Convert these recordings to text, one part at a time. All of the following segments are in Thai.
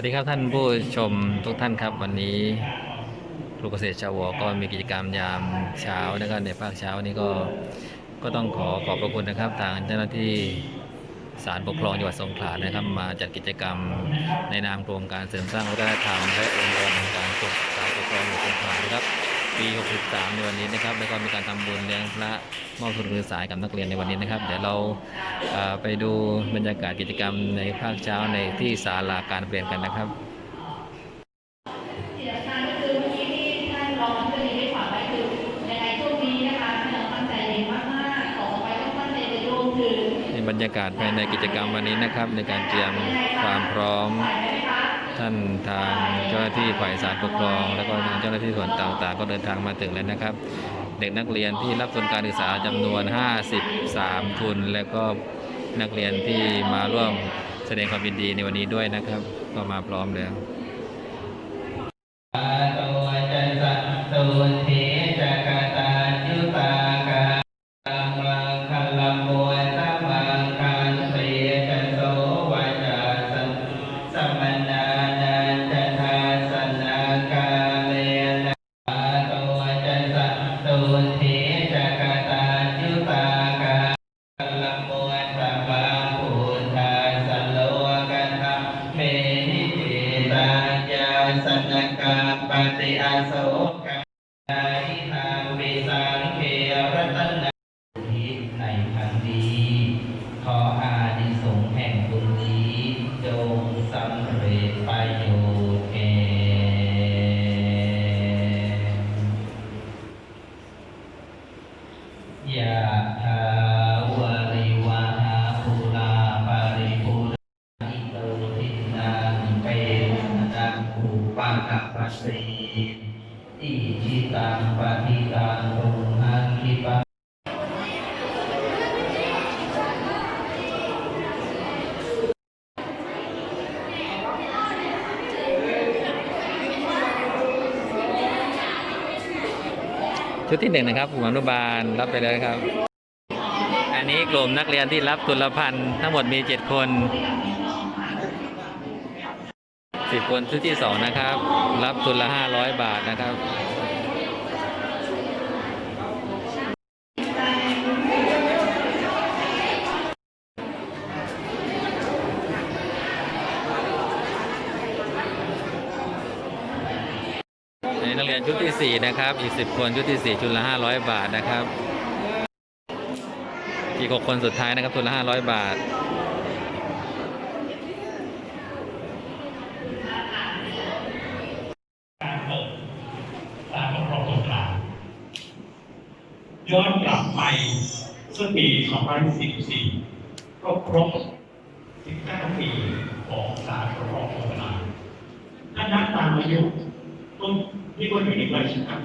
วัสดีครับท่านผู้ชมทุกท่านครับ วันนี้ลูกเกษตรชาววก็มีกิจกรรมยามเช้านะครับในภาคเช้านี้ก็ก็ต้องขอขอบพระคุณนะครับ ทางเจ้าหน้าที่ศาลปกครองจังหวัดสงขลานะครับ มาจัดกิจกรรมในนามโครงการเสริมสร้างวัฒนธรรมและองค์กรการปกศาลปกครองจังหวัดสงขลานะครับ ปี 63 ในวันนี้นะครับ แล้วก็มีการทำบุญเลี้ยงพระมอบทุนการศึกษาให้กับนักเรียนในวันนี้นะครับ เดี๋ยวเราเอ่อไปดูบรรยากาศกิจกรรมในภาคเช้าในที่ศาลาการเปลี่ยนกันนะครับสิ่งสำคัญก็คือเมื่อกี้ที่ท่านรองท่านนี้ได้ฝากไว้คือยังไงช่วงนี้นะคะให้เราตั้งใจเรียนมากๆขอไปต้องตั้งใจเรียนรวมถึงในบรรยากาศภายในกิจกรรมวันนี้นะครับ ในการเตรียมความพร้อมฝ่ายไหมคะ ท่านทางเจ้าหน้าที่ฝ่ายสารปกครอง แล้วก็ทางเจ้าหน้าที่ส่วนต่างๆ ก็เดินทางมาถึงแล้วนะครับ เด็กนักเรียนที่รับทุนการศึกษาจำนวน 53 ทุน และก็นักเรียนที่มาร่วมแสดงความยินดีในวันนี้ด้วยนะครับ ก็มาพร้อมแล้วตัวจันสัตุเทจักตายุตากามังคลัมโม ปฏิอาโสกา สสิอิจิตังปฏิตังตุมหังคิปะชุดที่หนึ่งนะครับกลุ่มอนุบาลรับไปแล้วครับ อันนี้กลุ่มนักเรียนที่รับทุนละพันทั้งหมดมี7คน 10คนชุดที่2นะครับ รับทุนละ500บาทนะครับในนักเรียนชุดที่ 4 นะครับ อีก 10 คนชุดที่ 4 ชุดละ 500 บาทนะครับ อีก 6 คนสุดท้ายนะครับชุดละ 500 บาท การเปิดสารปกครองสงคราม ย้อนกลับไปเมื่อปี2544ก็ครบ 19 ปีของสารปกครองสงครามถ้านับตามอายุต้นที่คนอยู่ในวัยชรา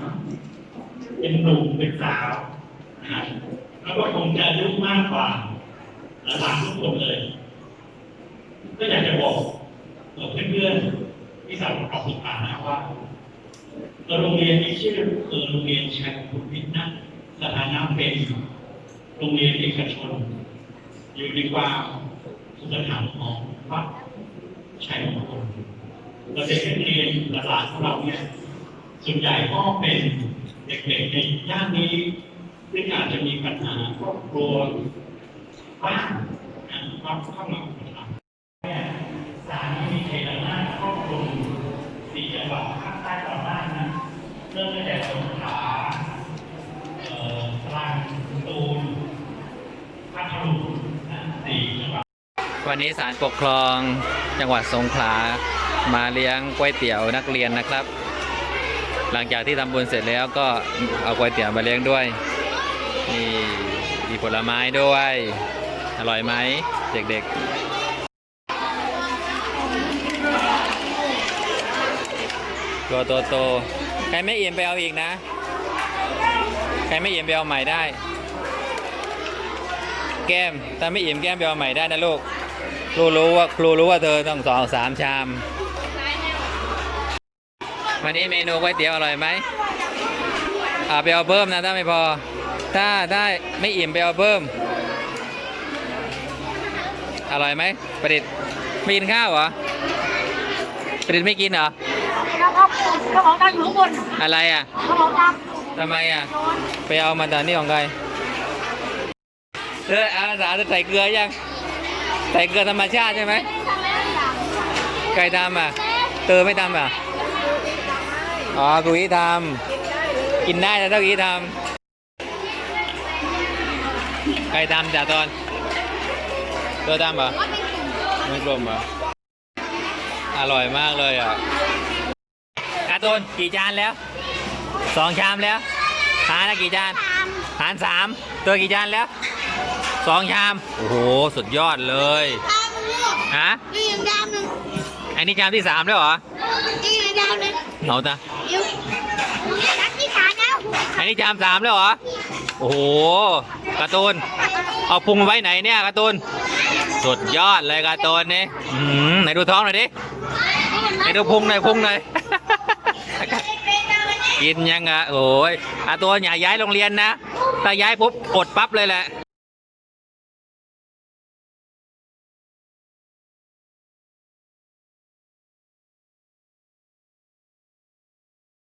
เป็นหนุ่มเป็นสาวนะแล้วก็คงจะอายุมากกว่าหลานทุกคนเลย ก็อยากจะบอกกับเพื่อนๆที่สารปกครองสงครานะว่าโรงเรียนนี้ชื่อคือโรงเรียนชัยพุทธวิทย์น สถานะเป็นโรงเรียนเอกชน อยู่ในความอุปถัมภ์ของวัดชัยมงคลเราจะเห็นเรียนหลานของเราเนี่ยส่วนใหญ่ก็เป็นเด็กๆในย่านนี้ซึ่งอาจจะมีปัญหาครอบครัวบ้างนะความเข้ามาอุปถัมภ์เนี่ยสามีเขตอำนาครอบคลุมสี่จังหวัดภาคใต้ตอนล่างนะเริ่มตั้งแต่สงขลาเอ่อตรังสตูลพัทลุงนะสี่จังหวัด วันนี้ศาลปกครองจังหวัดสงขลามาเลี้ยงก๋วยเตี๋ยวนักเรียนนะครับ หลังจากที่ทำบุญเสร็จแล้วก็เอาก๋วยเตี๋ยวมาเลี้ยงด้วยนี่มีผลไม้ด้วย อร่อยไหมเด็กๆตัวโตโตๆใครไม่เอิ่มไปเอาอีกนะ ใครไม่เอิ่มไปเอาใหม่ได้ แก้มถ้าไม่เอิ่มแก้มไปเอาใหม่ได้นะลูก ครูรู้ว่าครูรู้ว่าเธอต้องสองสามชาม วันนี้เมนูก๋วยเตี๋ยวอร่อยไหมอ่าไปเอาเพิ่มนะถ้าไม่พอ ถ้าถ้ไม่อิ่มไปเอาเพิ่ม อร่อยไหมประดิษฐ์ไม่กินข้าวเหรอปรินไม่กินเหรอแล้วก็กระเป๋าตังค์อยู่ข้างบนอะไรอะกระเป๋าตังค์ทำไมอะ ไปเอามาแต่นี่ของใครเอออาสาจะใส่เกลือยัง ใส่เกลือธรรมชาติใช่ไหมใครทำอะ เตอไม่ทำอะ อ๋อกุยทำกินได้แต่ต้องกี้ทำใครทำจ่าตอนเตอทำเหรอไม่กลมเหรออร่อยมากเลยอะการ์ตูนกี่จานแล้วสองชามแล้วหารละกี่จานหารสามตัวกี่จานแล้ว สองชาม โอ้โห สุดยอดเลยตามมึงลูกฮะนี่ยังดาวหนึ่งอันนี้ชามที่สามแล้วเหรอนี่ยังดาวหนึ่งเอาตาเดี๋ยวนัดที่ขาแล้วอันนี้ชามสามแล้วเหรอ โอ้โหการ์ตูน เอาพุงไว้ไหนเนี่ยการ์ตูน สุดยอดเลยการ์ตูนนี่อื้อหือไหนดูท้องหน่อยดิ ไหนดูพุงหน่อยพุงหน่อยกินยังอะโอ้ยอาตัวอย่าย้ายโรงเรียนนะ ถ้าย้ายปุ๊บอดปั๊บเลยแหละ